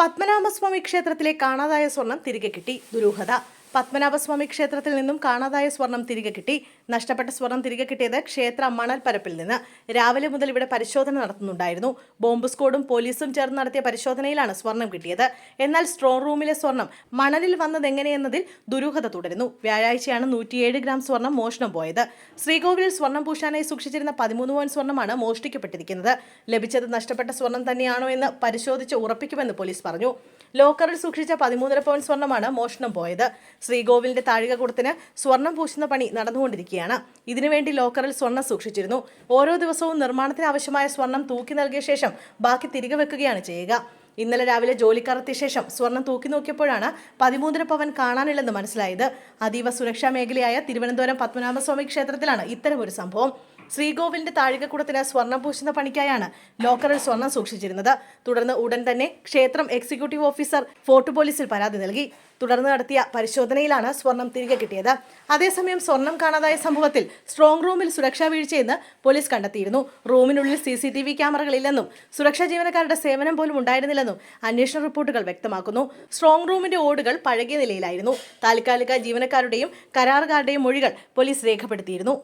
പത്മനാഭസ്വാമി ക്ഷേത്രത്തിലെ കാണാതായ സ്വർണം തിരികെ കിട്ടി ദുരൂഹത. പത്മനാഭസ്വാമി ക്ഷേത്രത്തിൽ നിന്നും കാണാതായ സ്വർണം തിരികെ കിട്ടി. നഷ്ടപ്പെട്ട സ്വർണം തിരികെ കിട്ടിയത് ക്ഷേത്ര മണൽപ്പരപ്പിൽ നിന്ന്. രാവിലെ മുതൽ ഇവിടെ പരിശോധന നടത്തുന്നുണ്ടായിരുന്നു. ബോംബ് സ്ക്വാഡും പോലീസും ചേർന്ന് നടത്തിയ പരിശോധനയിലാണ് സ്വർണം കിട്ടിയത്. എന്നാൽ സ്ട്രോങ് റൂമിലെ സ്വർണം മണലിൽ വന്നത് എങ്ങനെയെന്നതിൽ ദുരൂഹത തുടരുന്നു. വ്യാഴാഴ്ചയാണ് നൂറ്റിയേഴ് ഗ്രാം സ്വർണം മോഷണം പോയത്. ശ്രീകോവിലിൽ സ്വർണം പൂശാനായി സൂക്ഷിച്ചിരുന്ന പതിമൂന്ന് പോയിന്റ് സ്വർണമാണ് മോഷ്ടിക്കപ്പെട്ടിരിക്കുന്നത്. ലഭിച്ചത് നഷ്ടപ്പെട്ട സ്വർണം തന്നെയാണോ എന്ന് പരിശോധിച്ച് ഉറപ്പിക്കുമെന്ന് പോലീസ് പറഞ്ഞു. ലോക്കറിൽ സൂക്ഷിച്ച പതിമൂന്നര പോയിന്റ് സ്വർണമാണ് മോഷണം പോയത്. ശ്രീകോവിലിന്റെ താഴികക്കുടത്തിന് സ്വർണം പൂശുന്ന പണി നടന്നുകൊണ്ടിരിക്കുകയാണ്. ഇതിനുവേണ്ടി ലോക്കറിൽ സ്വർണം സൂക്ഷിച്ചിരുന്നു. ഓരോ ദിവസവും നിർമ്മാണത്തിന് ആവശ്യമായ സ്വർണം തൂക്കി നൽകിയ ശേഷം ബാക്കി തിരികെ വെക്കുകയാണ് ചെയ്യുക. ഇന്നലെ രാവിലെ ജോലിക്കാരെത്തിയ ശേഷം സ്വർണം തൂക്കി നോക്കിയപ്പോഴാണ് പതിമൂന്നര പവൻ കാണാനില്ലെന്ന് മനസ്സിലായത്. അതീവ സുരക്ഷാ മേഖലയായ തിരുവനന്തപുരം പത്മനാഭസ്വാമി ക്ഷേത്രത്തിലാണ് ഇത്തരമൊരു സംഭവം. ശ്രീകോവിലിന്റെ താഴികക്കുടത്തിന് സ്വർണം പൂശുന്ന പണിക്കായാണ് ലോക്കറിൽ സ്വർണം സൂക്ഷിച്ചിരുന്നത്. തുടർന്ന് ഉടൻ തന്നെ ക്ഷേത്രം എക്സിക്യൂട്ടീവ് ഓഫീസർ ഫോർട്ട് പോലീസിൽ പരാതി നൽകി. തുടർന്ന് നടത്തിയ പരിശോധനയിലാണ് സ്വർണം തിരികെ കിട്ടിയത്. അതേസമയം സ്വർണം കാണാതായ സംഭവത്തിൽ സ്ട്രോങ് റൂമിൽ സുരക്ഷാ വീഴ്ചയെന്ന് പോലീസ് കണ്ടെത്തിയിരുന്നു. റൂമിനുള്ളിൽ സി സി ടി വി ക്യാമറകളില്ലെന്നും സുരക്ഷാ ജീവനക്കാരുടെ സേവനം പോലും ഉണ്ടായിരുന്നില്ലെന്നും അന്വേഷണ റിപ്പോർട്ടുകൾ വ്യക്തമാക്കുന്നു. സ്ട്രോങ് റൂമിന്റെ ഓടുകൾ പഴകിയ നിലയിലായിരുന്നു. താൽക്കാലിക ജീവനക്കാരുടെയും കരാറുകാരുടെയും മൊഴികൾ പോലീസ് രേഖപ്പെടുത്തിയിരുന്നു.